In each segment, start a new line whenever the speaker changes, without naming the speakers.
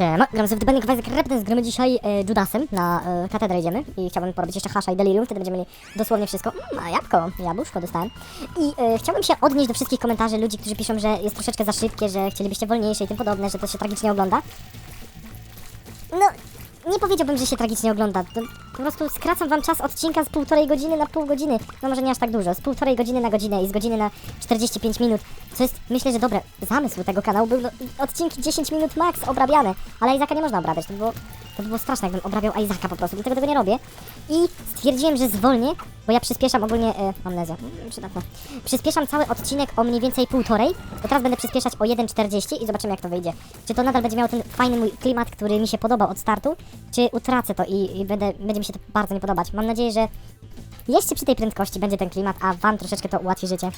Siema, gram sobie w of Isaac Repentance, gramy dzisiaj e, Judasem, na e, katedrę idziemy i chciałbym porobić jeszcze hasza i delirium, wtedy będziemy mieli dosłownie wszystko. Mm, a jabłko, jabłuszko dostałem. I e, chciałbym się odnieść do wszystkich komentarzy ludzi, którzy piszą, że jest troszeczkę za szybkie, że chcielibyście wolniejsze i tym podobne, że to się tragicznie ogląda. No, nie powiedziałbym, że się tragicznie ogląda. To po prostu skracam wam czas odcinka z półtorej godziny na pół godziny. No może nie aż tak dużo, z półtorej godziny na godzinę i z godziny na 45 minut. Co jest, myślę, że dobre. Zamysł tego kanału był no, odcinki 10 minut max obrabiane, ale Izaka nie można obrabiać. To by było, to by było straszne, jakbym obrabiał Izaka po prostu, dlatego tego nie robię. I stwierdziłem, że zwolnię, bo ja przyspieszam ogólnie... E, amnezja, mm, przydatne. Przyspieszam cały odcinek o mniej więcej półtorej, to teraz będę przyspieszać o 1,40 i zobaczymy jak to wyjdzie. Czy to nadal będzie miało ten fajny mój klimat, który mi się podobał od startu, czy utracę to i, i będę, będzie mi się to bardzo nie podobać. Mam nadzieję, że jeszcze przy tej prędkości będzie ten klimat, a wam troszeczkę to ułatwi życie.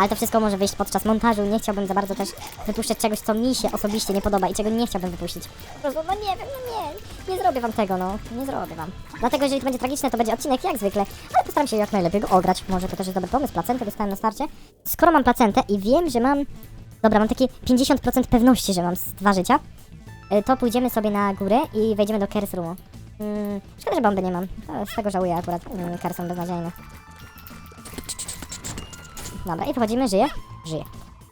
Ale to wszystko może wyjść podczas montażu. Nie chciałbym za bardzo też wypuszczać czegoś, co mi się osobiście nie podoba i czego nie chciałbym wypuścić. Po prostu, no nie wiem, no nie, nie zrobię wam tego, no. Nie zrobię wam. Dlatego, jeżeli to będzie tragiczne, to będzie odcinek jak zwykle, ale postaram się jak najlepiej go ograć. Może to też jest dobry pomysł. Placentę dostałem na starcie. Skoro mam placentę i wiem, że mam... Dobra, mam takie 50% pewności, że mam dwa życia, y, to pójdziemy sobie na górę i wejdziemy do Kers Roomu. Mm, szkoda, że bomby nie mam. Z tego żałuję akurat. Mm, Kers są beznadziejne. Dobra, i wychodzimy, żyje? Żyje.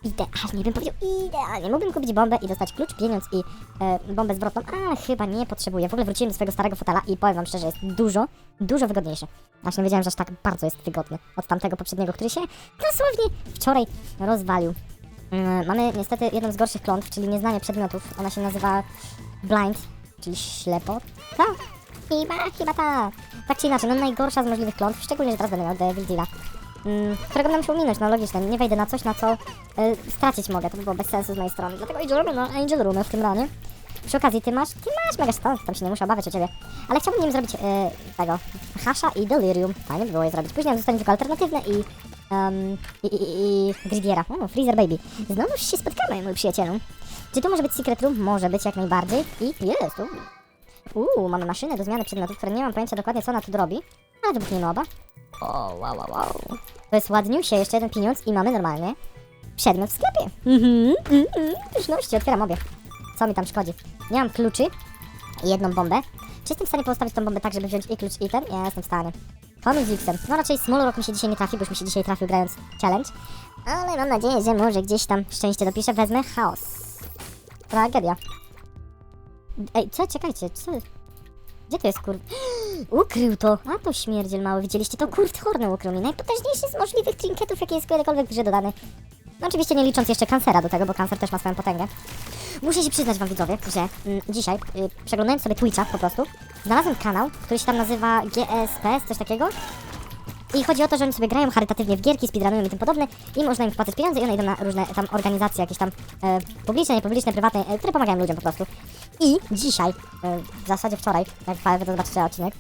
Idealnie bym powiedział, idealnie. Mógłbym kupić bombę i dostać klucz, pieniądz i e, bombę zwrotną, ale chyba nie potrzebuję. W ogóle wróciłem do swojego starego fotela i powiem wam szczerze, jest dużo, dużo wygodniejszy. Aż nie wiedziałem, że aż tak bardzo jest wygodny od tamtego poprzedniego, który się dosłownie wczoraj rozwalił. Mm, mamy niestety jedną z gorszych klątw, czyli nieznanie przedmiotów. Ona się nazywa blind, czyli ślepota. Chyba, chyba ta. Tak czy inaczej, no najgorsza z możliwych klątw, szczególnie, że teraz będę miał Devil Deala którego nam się minąć, no logiczne, nie wejdę na coś, na co y, stracić mogę, to by było bez sensu z mojej strony. Dlatego idziemy na Angel Room w tym ranie. Przy okazji, ty masz, ty masz mega stan, tam się nie muszę obawiać o ciebie. Ale chciałbym nim zrobić y, tego, Hasha i Delirium. Fajnie by było je zrobić. Później zostanie tylko alternatywne i, um, i, i, i, Gridiera. O, Freezer Baby. Znowu się spotkamy, mój przyjacielu. Czy to może być Secret Room? Może być jak najbardziej. I jest. Uuu, mamy maszynę do zmiany przedmiotów, które nie mam pojęcia dokładnie co ona tu robi. Ale wybuchniemy oba. O, wow, wow, wow. To jest ładniusie, jeszcze jeden pieniądz i mamy normalnie przedmiot w sklepie. Mhm, mhm, pyszności, otwieram obie. Co mi tam szkodzi? Nie mam kluczy i jedną bombę. Czy jestem w stanie postawić tą bombę tak, żeby wziąć i klucz i ten? Ja jestem w stanie. Comic z X-em. No raczej Small Rock mi się dzisiaj nie trafi, bo już mi się dzisiaj trafił grając challenge. Ale mam nadzieję, że może gdzieś tam szczęście dopiszę. Wezmę chaos. Tragedia. Ej, co? Czekajcie, co? Gdzie to jest kur... Ukrył to! A to śmierdziel mały, widzieliście to? Kurt Horny ukrył mi. Najpotężniejszy z możliwych trinketów, jaki jest kiedykolwiek w grze dodany. No oczywiście nie licząc jeszcze kancera do tego, bo kancer też ma swoją potęgę. Muszę się przyznać wam widzowie, że mm, dzisiaj, y, przeglądając sobie Twitcha po prostu, znalazłem kanał, który się tam nazywa GSPS, coś takiego. I chodzi o to, że oni sobie grają charytatywnie w gierki, speedrunują i tym podobne i można im wpłacać pieniądze i one idą na różne tam organizacje jakieś tam e, publiczne, niepubliczne, prywatne, e, które pomagają ludziom po prostu. I dzisiaj, e, w zasadzie wczoraj, jak wy to zobaczycie odcinek,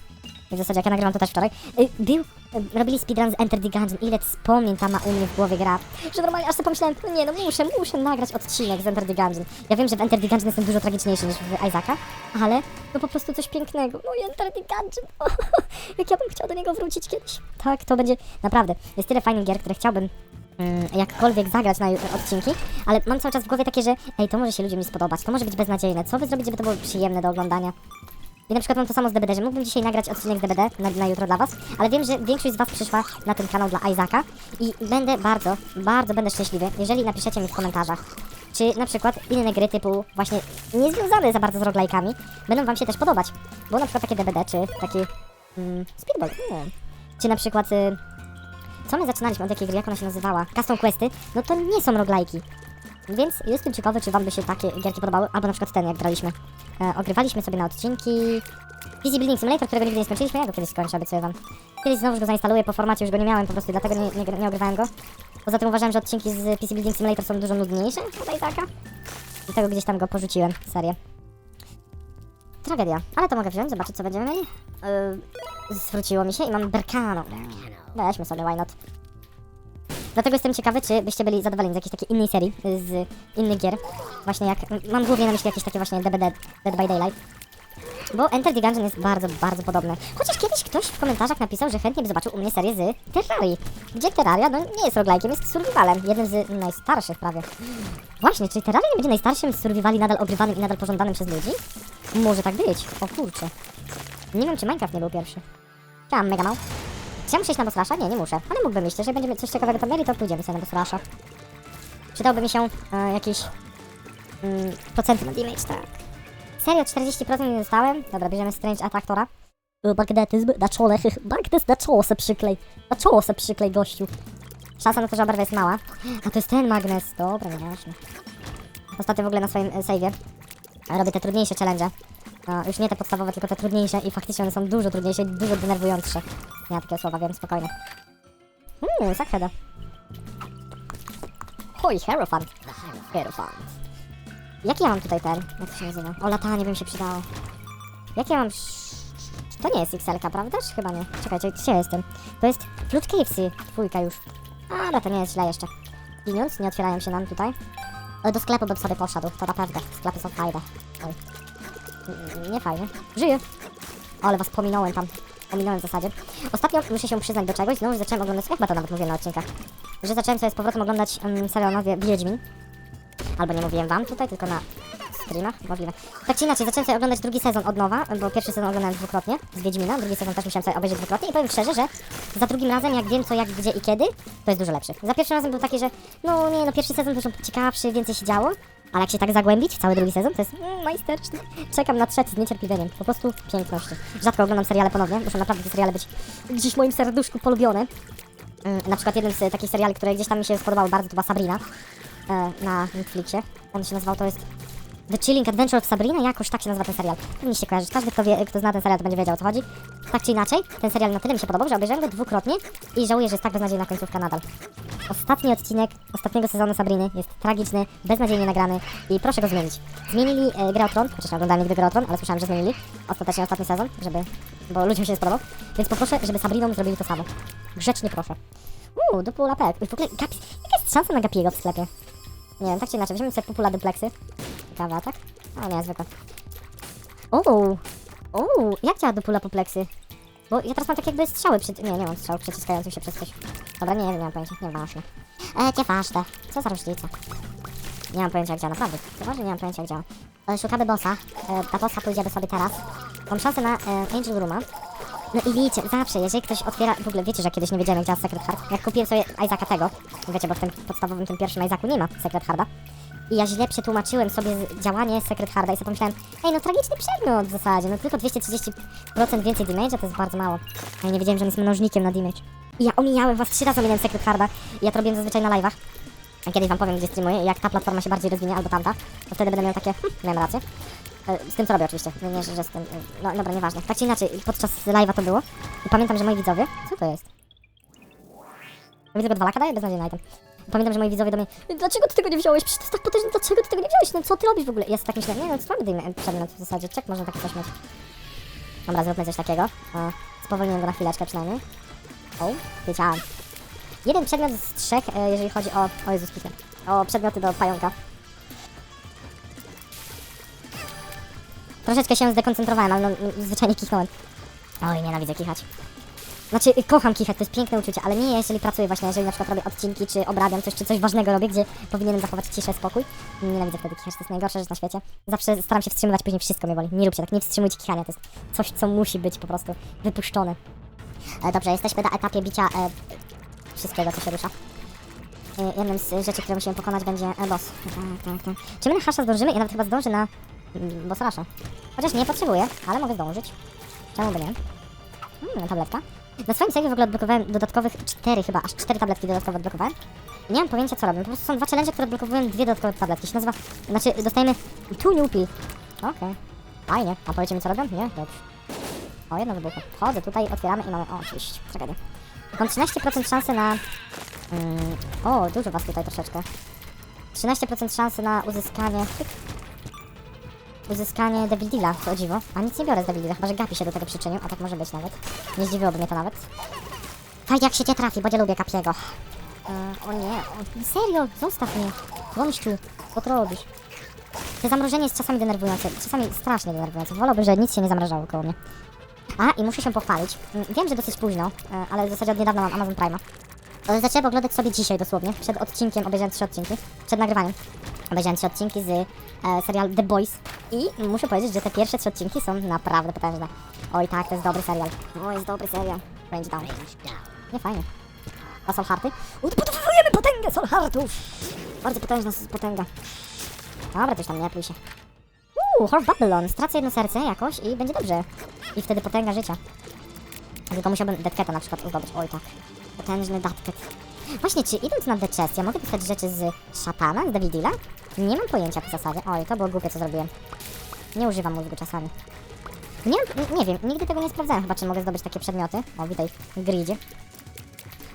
w zasadzie jak ja nagrywam to też wczoraj, e, był, e, robili speedrun z Enter the Gungeon, ile wspomnień tam ma u mnie w głowie gra, że normalnie aż sobie pomyślałem, no nie no muszę, muszę nagrać odcinek z Enter the Gungeon. Ja wiem, że w Enter the Gungeon jestem dużo tragicniejszy niż w Isaaca, ale to po prostu coś pięknego. No i Enter the Gungeon, jak ja bym chciał do niego wrócić kiedyś. Tak, to będzie, naprawdę, jest tyle fajnych gier, które chciałbym mm, jakkolwiek zagrać na odcinki, ale mam cały czas w głowie takie, że ej, to może się ludziom nie spodobać, to może być beznadziejne, co wy zrobić, żeby to było przyjemne do oglądania? I na przykład mam to samo z DBD, że mógłbym dzisiaj nagrać odcinek DBD na, na jutro dla was, ale wiem, że większość z was przyszła na ten kanał dla Isaaca i będę bardzo, bardzo będę szczęśliwy, jeżeli napiszecie mi w komentarzach, czy na przykład inne gry typu właśnie niezwiązane za bardzo z roguelike'ami będą wam się też podobać. Bo na przykład takie DBD, czy taki mm, Speedball, czy na przykład y, co my zaczynaliśmy od jakiej gry, jak ona się nazywała? Custom Questy, no to nie są roguelike'i. Więc jestem ciekawy, czy wam by się takie gierki podobały, albo na przykład ten, jak graliśmy. E, ogrywaliśmy sobie na odcinki PC Building Simulator, którego nigdy nie skończyliśmy, ja go kiedyś skończę, obiecuję wam. Kiedyś znowu go zainstaluję, po formacie już go nie miałem, po prostu dlatego nie, nie, nie ogrywałem go. Poza tym uważałem, że odcinki z PC Building Simulator są dużo nudniejsze od Isaaca. Dlatego gdzieś tam go porzuciłem, serię. Tragedia, ale to mogę wziąć, zobaczyć co będziemy mieli. Yy, zwróciło mi się i mam Berkano. Weźmy sobie, why not. Dlatego jestem ciekawy, czy byście byli zadowoleni z jakiejś takiej innej serii, y, z innych gier. Właśnie jak, mam głównie na myśli jakieś takie właśnie DBD, Dead by Daylight. Bo Enter the Gungeon jest bardzo, bardzo podobny. Chociaż kiedyś ktoś w komentarzach napisał, że chętnie by zobaczył u mnie serię z Terrarii. Gdzie Terraria no, nie jest roguelike'iem, jest survivalem. Jeden z najstarszych prawie. Właśnie, czyli Terraria nie będzie najstarszym survivali nadal ogrywanym i nadal pożądanym przez ludzi? Może tak być. O kurczę. Nie wiem, czy Minecraft nie był pierwszy. Chciałam mega mało. Czy ja na bossrasza? Nie, nie muszę. Ale mógłbym iść. Jeżeli będziemy coś ciekawego tam mieli, to pójdziemy sobie na bossrasza. Przydałby mi się e, jakieś mm, procenty na damage, tak. Serio, 40% nie dostałem? Dobra, bierzemy Strange Attractora. Magnetyzm na czole, magnes na czoło se przyklej. Na czoło se przyklej, gościu. Szansa na to, że oberwę jest mała. A to jest ten magnes. Dobra, nieważne. Ostatnio w ogóle na swoim e, save'ie robię te trudniejsze challenge. No, już nie te podstawowe, tylko te trudniejsze i faktycznie one są dużo trudniejsze i dużo denerwujące. Ja takie słowa wiem, spokojnie. Mmm, zakreda. Hoj, Hierophant. Hierophant. Jaki ja mam tutaj ten? Jak to się nazywa? O, latanie by mi się przydało. Jaki ja mam... To nie jest XL-ka, prawda? Chyba nie? Czekajcie, gdzie jestem? To jest klucz KFC. Dwójka już. Ale to nie jest źle jeszcze. Pieniądz, nie otwierają się nam tutaj. Do sklepu bym sobie poszedł, to naprawdę. Sklepy są fajne. Oj. Mm, Nie fajnie. Żyję. Ale was pominąłem tam. Pominąłem w zasadzie. Ostatnio muszę się przyznać do czegoś. Znowu zacząłem oglądać, chyba to nawet mówiłem na odcinkach, że zacząłem sobie z powrotem oglądać um, serial nazwie Wiedźmin. Albo nie mówiłem wam tutaj, tylko na streamach, możliwe. Tak czy inaczej, zacząłem sobie oglądać drugi sezon od nowa, bo pierwszy sezon oglądałem dwukrotnie z Wiedźmina, drugi sezon też musiałem sobie obejrzeć dwukrotnie i powiem szczerze, że za drugim razem, jak wiem co, jak, gdzie i kiedy, to jest dużo lepszy. Za pierwszym razem był taki, że no nie, no pierwszy sezon dużo ciekawszy, więcej się działo, ale jak się tak zagłębić w cały drugi sezon, to jest mm, majsterczny. Czekam na trzeci z niecierpliwieniem, po prostu piękności. Rzadko oglądam seriale ponownie, muszą naprawdę te seriale być gdzieś w moim serduszku polubione. Mm, Na przykład jeden z takich seriali, które gdzieś tam mi się spodobały bardzo, to była Sabrina e, na Netflixie. On się nazywał, to jest The Chilling Adventure of Sabrina, jakoś tak się nazywa ten serial. Powinniście kojarzyć. Każdy, kto, wie, kto zna ten serial, to będzie wiedział o co chodzi. Tak czy inaczej, ten serial na tyle mi się podobał, że obejrzałem go dwukrotnie i żałuję, że jest tak beznadziejna końcówka nadal. Ostatni odcinek ostatniego sezonu Sabriny jest tragiczny, beznadziejnie nagrany i proszę go zmienić. Zmienili e, Grę o Tron, chociaż nie oglądałem nigdy Grę o Tron, ale słyszałem, że zmienili ostatecznie ostatni sezon, żeby, bo ludziom się nie spodobał. Więc poproszę, żeby Sabriną zrobili to samo. Grzecznie proszę. Uuu, do pół lapek. W ogóle Gapi, jaka jest szansa na Gapiego w sklepie? Nie wiem, tak czy inaczej, weźmiemy sobie popula dupleksy. Ciekawe, tak? O nie, zwykle. Uuu, uuu, jak działa dupula popleksy? Bo ja teraz mam tak jakby strzały przy... Nie, nie mam strzałów przyciskających się przez coś. Dobra, nie, nie mam pojęcia, nieważne. E, nieważne. Co za różnica? Nie mam pojęcia jak działa, naprawdę. Poważnie nie mam pojęcia jak działa. E, szukamy bossa. E, ta bossa pójdziemy sobie teraz. Mam szansę na e, Angel Rooma. No i wiecie, zawsze, jeżeli ktoś otwiera, w ogóle wiecie, że kiedyś nie wiedziałem jak działa Secret Heart. Jak kupiłem sobie Isaaca tego, wiecie, bo w tym podstawowym, tym pierwszym Isaacu nie ma Secret Harda. I ja źle przetłumaczyłem sobie działanie Secret Harda i sobie pomyślałem, ej no tragiczny przedmiot w zasadzie, no tylko 230% więcej damage'a to jest bardzo mało. A ja nie wiedziałem, że on jest mnożnikiem na damage. I ja omijałem was trzy razy omijałem Secret Harda i ja to robiłem zazwyczaj na live'ach. Kiedyś wam powiem, gdzie streamuję, jak ta platforma się bardziej rozwinie albo tamta, to wtedy będę miał takie, hm, miałem rację. E, Z tym co robię oczywiście, nie, nie że z tym, e, no dobra, nieważne. Tak czy inaczej, podczas live'a to było i pamiętam, że moi widzowie, co to jest? Widzę go dwa laka daje, beznadziejny item. Pamiętam, że moi widzowie do mnie, dlaczego ty tego nie wziąłeś? Przecież to jest tak potężne, dlaczego ty tego nie wziąłeś? No co ty robisz w ogóle? Sobie tak myślę, nie no, słaby dym przedmiot w zasadzie, czek można takie coś mieć. Dobra, zróbmy coś takiego. Spowolniłem go na chwileczkę przynajmniej. O, wiedziałem. Jeden przedmiot z trzech, e, jeżeli chodzi o... O Jezus, piszę. O przedmioty do pająka. Troszeczkę się zdekoncentrowałem, ale no, no, zwyczajnie kichnąłem. Oj, nienawidzę kichać. Znaczy, y, kocham kichać, to jest piękne uczucie, ale nie jeżeli pracuję właśnie, jeżeli na przykład robię odcinki, czy obrabiam coś, czy coś ważnego robię, gdzie powinienem zachować ciszę, spokój. Nienawidzę wtedy kichać, to jest najgorsza rzecz na świecie. Zawsze staram się wstrzymywać, później wszystko mnie boli. Nie róbcie tak, nie wstrzymujcie kichania, to jest coś, co musi być po prostu wypuszczone. E, dobrze, jesteśmy na etapie bicia e, wszystkiego, co się rusza. E, jednym z rzeczy, które musimy pokonać będzie e, boss. Tak, tak, tak. Czy my na hasza zdążymy? Ja nawet chyba zdążę na mm, boss rasha. Chociaż nie potrzebuję, ale mogę zdążyć. Czemu by nie? Hmm, tabletka. Na swoim save w ogóle odblokowałem dodatkowych cztery chyba, aż cztery tabletki dodatkowo odblokowałem. Nie mam pojęcia co robię. Po prostu są dwa challenge, które odblokowują dwie dodatkowe tabletki. Się nazywa, znaczy dostajemy two new. Okej. Fajnie. A powiecie mi co robią? Nie? Dobrze. O, jedno wybuchło. Wchodzę tutaj, otwieramy i mamy... O, oczywiście. Tragedia. Mam 13% szansy na... Mm, o, dużo was tutaj troszeczkę. 13% szansy na uzyskanie... Uzyskanie Devil Deala, o dziwo. A nic nie biorę z Devil Deala, chyba że Gapi się do tego przyczynił, a tak może być nawet. Nie zdziwiłoby mnie to nawet. Tak jak się cię trafi, bo nie lubię Kapiego. E, o nie, o, serio, zostaw mnie. Gościu, co ty robisz? Te zamrożenie jest czasami denerwujące, czasami strasznie denerwujące. Wolałbym, że nic się nie zamrażało koło mnie. A, i muszę się pochwalić. Mm, Wiem, że dosyć późno, e, ale w zasadzie od niedawna mam Amazon Prime'a. Ale zacząłem oglądać sobie dzisiaj dosłownie, przed odcinkiem, obejrzałem trzy odcinki, przed nagrywaniem. Obejrzałem trzy odcinki z e, serialu The Boys i muszę powiedzieć, że te pierwsze trzy odcinki są naprawdę potężne. Oj tak, to jest dobry serial. O, jest dobry serial. Range down. Nie fajnie. A Solharty? Odbudowujemy potęgę Solhartów! Bardzo potężna potęga. Dobra, coś tam nie pluj się. Uuu, Babylon. Stracę jedno serce jakoś i będzie dobrze. I wtedy potęga życia. Tylko musiałbym Deadcata na przykład zdobyć. Oj tak. Potężny Deadcat. Właśnie, czy idąc na Chest, ja mogę dostać rzeczy z szatana, z Davidilla? Nie mam pojęcia w zasadzie. Oj, to było głupie, co zrobiłem. Nie używam mózgu czasami. Nie, nie wiem, nigdy tego nie sprawdzałem chyba, czy mogę zdobyć takie przedmioty. O, witaj, w gridzie.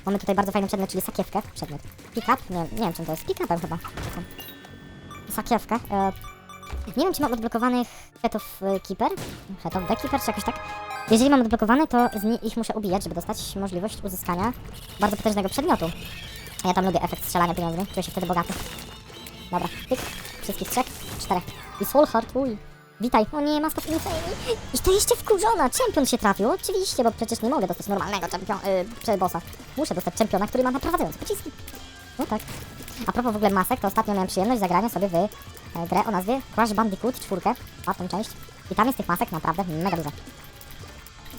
Mamy tutaj bardzo fajny przedmiot, czyli sakiewkę. Przedmiot. Pick-up? Nie, nie wiem, czym to jest. Pick-upem chyba. Taką. Sakiewkę. E, nie wiem, czy mam odblokowanych Head e, Keeper. Head of the Keeper, czy jakoś tak. Jeżeli mam odblokowany, to ich muszę ubijać, żeby dostać możliwość uzyskania bardzo potężnego przedmiotu. A Ja tam lubię efekt strzelania pieniędzmi, czuję się wtedy bogaty. Dobra, pyk. Wszystkich trzech, czterech. I Soul Heart, uj. Witaj. O nie, maska Fame. I to jeszcze wkurzona. Czempion się trafił. Oczywiście, bo przecież nie mogę dostać normalnego czempiona, yy, bossa. Muszę dostać czempiona, który ma naprowadzające pociski. No tak. A propos w ogóle masek, to ostatnio miałem przyjemność zagrania sobie w grę o nazwie Crash Bandicoot 4, czwartą część. I tam jest tych masek naprawdę mega dużo.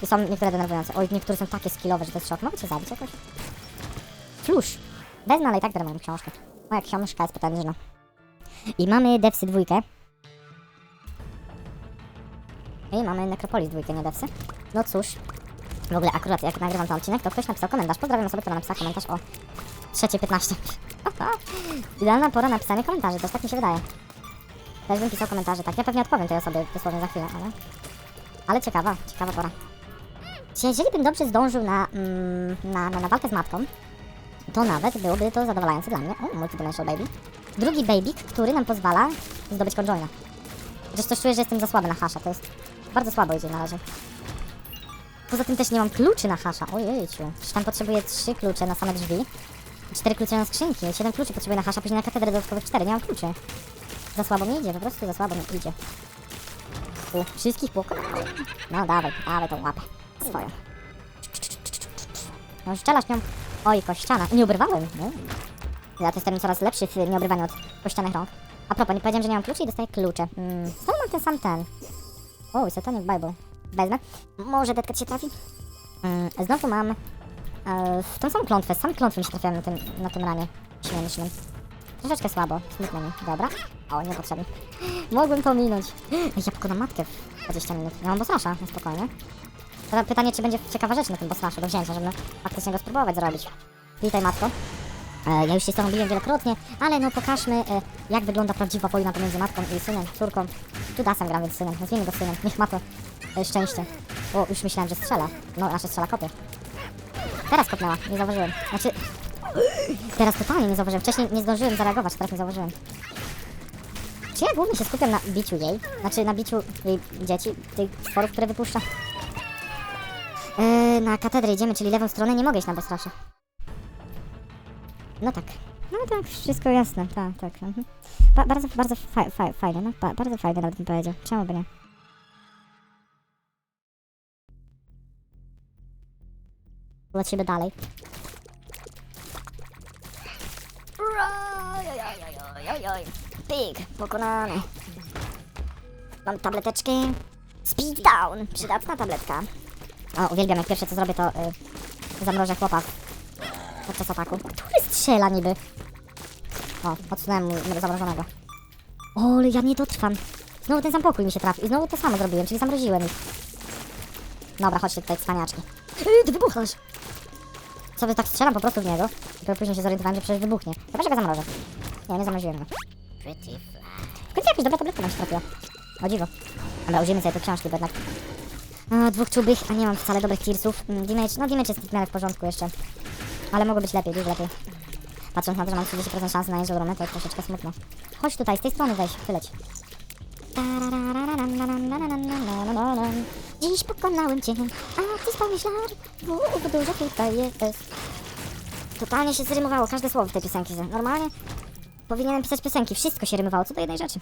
I są niektóre denerwujące. Oj, niektóre są takie skillowe, że to jest szok. Mogę cię zabić jakoś? Flush. Wezmę, ale i tak biorę moją książkę. Moja książka jest potężna. I mamy Devsy dwójkę. I mamy Necropolis dwójkę, nie Devsy. No cóż. W ogóle akurat jak nagrywam ten odcinek, to ktoś napisał komentarz. Pozdrawiam osobę, która napisała komentarz o 3.15. Idealna pora na pisanie komentarzy, to tak mi się wydaje. Też bym pisał komentarze, tak. Ja pewnie odpowiem tej osobie dosłownie za chwilę, ale... Ale ciekawa, ciekawa pora. Czy jeżeli bym dobrze zdążył na, mm, na, na, na walkę z matką, to nawet byłoby to zadowalające dla mnie. O, multidimensional baby. Drugi babyk, który nam pozwala zdobyć conjoina. Chociaż coś czuję, że jestem za słaby na hasza, to jest... Bardzo słabo idzie na razie. Poza tym też nie mam kluczy na hasza. Ojejciu. Przecież tam potrzebuję trzy klucze na same drzwi. Cztery klucze na skrzynki. Siedem kluczy potrzebuję na hasza, później na katedrę dodatkowych cztery. Nie mam kluczy. Za słabo mi idzie, po prostu za słabo mi idzie. U, wszystkich pokonałem. No dawaj, dawaj tą łapę. Swoją. No strzelasz nią. Oj, kościana. Nie obrywałem. No. Ja to jestem coraz lepszy w nieobrywaniu od kościanych rąk. A propos, nie powiedziałem, że nie mam kluczy i dostaję klucze. Mm, znowu mam ten sam ten. O, Satanic Bible. Wezmę. Może detkat się trafi? Mm, znowu mam e, tą samą klątwę. Same klątwy mi się trafiają na tym, na tym ranie śmiesznym. Troszeczkę słabo. Smutno mi. Dobra. O, niepotrzebnie. Mogłem pominąć. Ja pokonam matkę w 20 minut. Ja mam bossrasza, no spokojnie. Teraz pytanie, czy będzie ciekawa rzecz na tym bossraszu do wzięcia, żeby faktycznie go spróbować zrobić. Witaj, matko. E, ja już się z tobą biłem wielokrotnie, ale no pokażmy, e, jak wygląda prawdziwa wojna pomiędzy matką i synem, córką. Judasem gram, więc synem. Nazwijmy go synem. Niech ma to e, szczęście. O, już myślałem, że strzela. No, nasze strzela kopie. Teraz kopnęła, nie zauważyłem. Znaczy... Teraz totalnie nie zauważyłem. Wcześniej nie zdążyłem zareagować, teraz nie zauważyłem. Czy ja głównie się skupiam na biciu jej? Znaczy na biciu jej dzieci, tych stworów, które wypuszcza? Eee, na katedrę idziemy, czyli lewą stronę. Nie mogę iść na bostrasza. No tak. No tak, wszystko jasne, tak, tak. Mhm. Ba bardzo, bardzo fa fa fajne, no, ba bardzo fajne nawet bym powiedział. Czemu by nie? Lecimy dalej. Ojojojojojoj. Pig, pokonany. Mam tableteczki. Speed down. Przydatna tabletka. O, uwielbiam, jak pierwsze co zrobię, to y, zamrożę chłopa podczas ataku. Który strzela niby? O, odsunąłem mu zamrożonego. O, ale ja nie dotrwam. Znowu ten sam pokój mi się trafił. I znowu to samo zrobiłem, czyli zamroziłem ich. Dobra, chodźcie tutaj, cwaniaczki. Yy, ty wybuchasz! Sobie tak strzelam po prostu w niego. Dopiero później się zorientowałem, że przecież wybuchnie. Chyba, że go zamrożę. Nie, nie zamroziłem go. Końcu jakaś dobra tabletka nam się trafiła. O dziwo. Dobra, użyjmy sobie te książki, bo jednak... A, dwóch czubych, a nie mam wcale dobrych clearsów. Mm, Damage, no damage jest w miarę w porządku jeszcze. Ale mogło być lepiej, dużo lepiej. Patrząc na to, że mam 30% szansy na jeżdżę to troszeczkę smutno. Chodź tutaj, z tej strony weź, wyleć. Dziś pokonałem cię, a ty spał ślad. Bóg dużo tutaj jest. Totalnie się zrymowało każde słowo w tej piosenki. Normalnie powinienem pisać piosenki. Wszystko się rymowało, co do jednej rzeczy.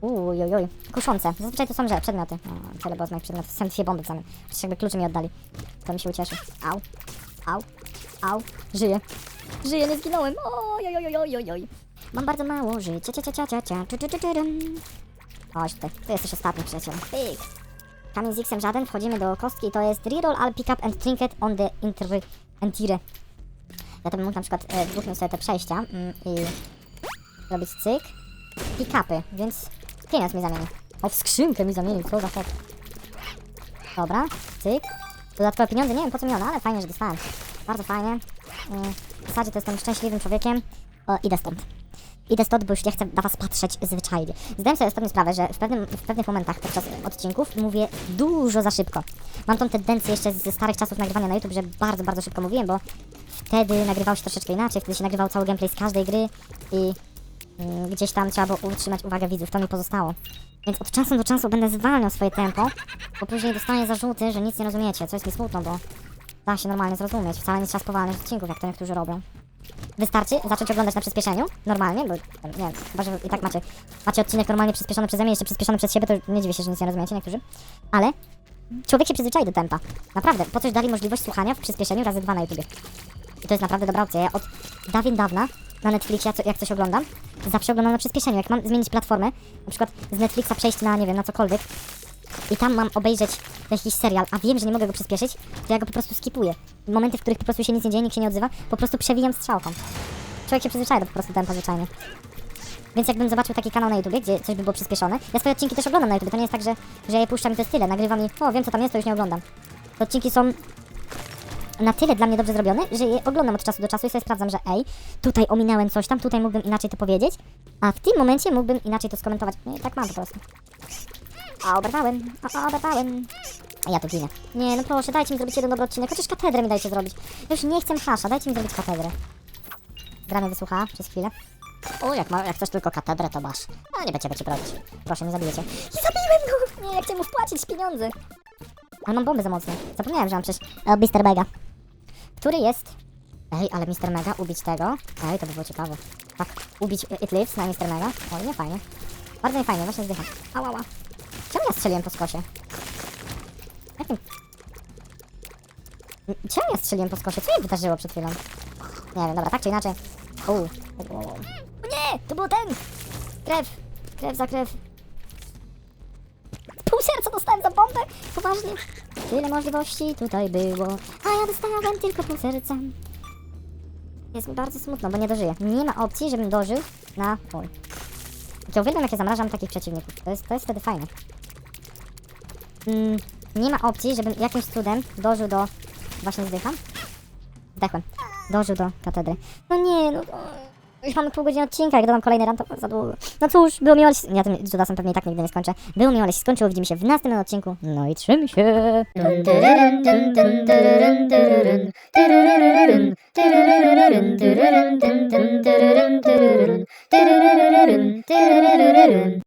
Uj, uj, uj. Kuszące. Zazwyczaj to są że przedmioty. Tyle było z moich przedmiotów. Są dwie bomby w samym. Przecież jakby klucze mi oddali. To mi się ucieszy. Au. Au. Au. Żyję. Żyję, nie zginąłem. Oj, oj, oj, oj, oj, oj. Mam bardzo mało życia. Cia, cia, cia, cia, cia. Czu, czu, czu, czu. Chodź tutaj. Ty jesteś ostatni przyjaciel. Pyk. Kamień z X-em żaden. Wchodzimy do kostki i to jest reroll all pick up and trinket on the. Entire. Ja to bym mógł na przykład e, sobie te przejścia mm, i zrobić cyk. Pick-upy, więc pieniądz mi zamieni. O, w skrzynkę mi zamienił, co za fakt. Dobra, cyk. Dodatkowe pieniądze, nie wiem po co mi one, ale fajnie, że dostałem. Bardzo fajnie. Mm, W zasadzie to jestem szczęśliwym człowiekiem. O, idę stąd. Idę stąd, bo już nie chcę na was patrzeć zwyczajnie. Zdałem sobie ostatnio sprawę, że w, pewnym, w pewnych momentach podczas odcinków mówię dużo za szybko. Mam tą tendencję jeszcze ze starych czasów nagrywania na YouTube, że bardzo, bardzo szybko mówiłem, bo wtedy nagrywało się troszeczkę inaczej, wtedy się nagrywał cały gameplay z każdej gry i gdzieś tam trzeba było utrzymać uwagę widzów, to mi pozostało. Więc od czasu do czasu będę zwalniał swoje tempo, bo później dostaję zarzuty, że nic nie rozumiecie, co jest mi smutno, bo da się normalnie zrozumieć. Wcale nie trzeba spowalniać odcinków, jak to niektórzy robią. Wystarczy zacząć oglądać na przyspieszeniu, normalnie, bo nie wiem, chyba, że i tak macie, macie odcinek normalnie przyspieszony przeze mnie, jeszcze przyspieszony przez siebie, to nie dziwię się, że nic nie rozumiecie niektórzy, ale człowiek się przyzwyczai do tempa. Naprawdę, po coś dali możliwość słuchania w przyspieszeniu razy dwa na YouTubie. I to jest naprawdę dobra opcja. Ja od dawien dawna na Netflixie, jak coś oglądam, zawsze oglądam na przyspieszeniu. Jak mam zmienić platformę, na przykład z Netflixa przejść na, nie wiem, na cokolwiek i tam mam obejrzeć jakiś serial, a wiem, że nie mogę go przyspieszyć, to ja go po prostu skipuję. Momenty, w których po prostu się nic nie dzieje, nikt się nie odzywa, po prostu przewijam strzałką. Człowiek się przyzwyczaja do po prostu tempa zwyczajnie. Więc jakbym zobaczył taki kanał na YouTubie, gdzie coś by było przyspieszone, ja swoje odcinki też oglądam na YouTube, to nie jest tak, że, że ja je puszczam i to jest tyle, nagrywam i o, wiem co tam jest, to już nie oglądam. Te odcinki są na tyle dla mnie dobrze zrobione, że je oglądam od czasu do czasu i sobie sprawdzam, że ej, tutaj ominąłem coś tam, tutaj mógłbym inaczej to powiedzieć, a w tym momencie mógłbym inaczej to skomentować. No i tak mam po prostu. A oberwałem, a oberwałem. A ja tu ginę. Nie, no proszę, dajcie mi zrobić jeden dobry odcinek, chociaż katedrę mi dajcie zrobić. Już nie chcę hasza, dajcie mi zrobić katedrę. Gra mnie wysłuchała przez chwilę. O, jak, ma, jak chcesz tylko katedrę, to masz. No nie będziemy cię bronić. Proszę, nie zabijecie. I zabiłem go! Nie, ja chcę mu wpłacić pieniądze. Ale mam bomby za mocne. Zapomniałem, że mam przecież e, Mr. Który jest... Ej, ale Mr. Mega, ubić tego. Ej, to by było ciekawe. Tak, ubić e, It Lives na Mr. Mega. Oj, nie fajnie. Bardzo nie fajnie, właśnie zdycham. Ała, ała. Czemu ja strzeliłem po skosie? Jakim... Czemu ja strzeliłem po skosie? Co się wydarzyło przed chwilą? Nie wiem, dobra, tak czy inaczej. U. O nie! To był ten! Krew! Krew za krew. Pół serca dostałem za bombę? Poważnie? Tyle możliwości tutaj było, a ja dostałem tylko pół serca. Jest mi bardzo smutno, bo nie dożyję. Nie ma opcji, żebym dożył na... Jak ja uwielbiam, jak ja zamrażam takich przeciwników. To jest, to jest wtedy fajne. Mm, nie ma opcji, żebym jakimś cudem dożył do... Właśnie zdycham? Zdechłem. Dożył do katedry. No nie, no... Już mamy pół godziny odcinka, jak dodam kolejny ran, to za długo. No cóż, było mi oleś... Ja tym Judasem pewnie tak nigdy nie skończę. Było mi oleś, skończyło, widzimy się w następnym odcinku. No i trzym się!